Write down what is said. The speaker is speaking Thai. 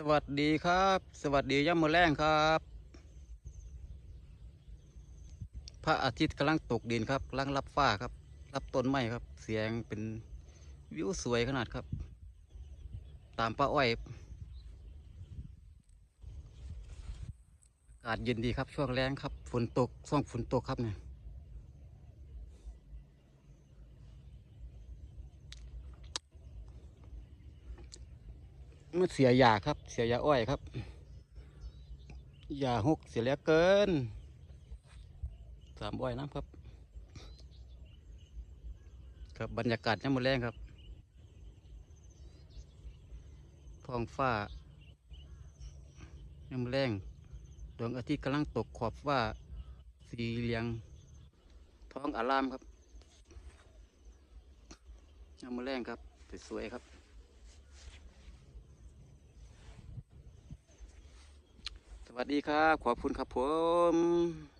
สวัสดีครับ สวัสดีย่ำมือแรงครับ พระอาทิตย์กำลังตกดินครับกำลังรับฟ้าครับ รับต้นไม้ครับ เสียงเป็นวิวสวยขนาดครับ ตามป้าอ้อยอากาศเย็นดีครับ ช่วงแรงครับ ฝนตกช่วงฝนตกครับเนี่ย มันเสียยาครับ เสียยาอ้อยครับยาหกเสียเลือเกินสามอ้อยน้ำครับ ครับบรรยากาศย่ำมือแรงครับท้องฟ้าย่ำมือแรงดวงอาทิตย์กำลังตกขอบฟ้าสีเหลืองท้องอารามครับย่ำมือแรงครับสวยๆครับ วัสดีครับ ขอบคุณครับผม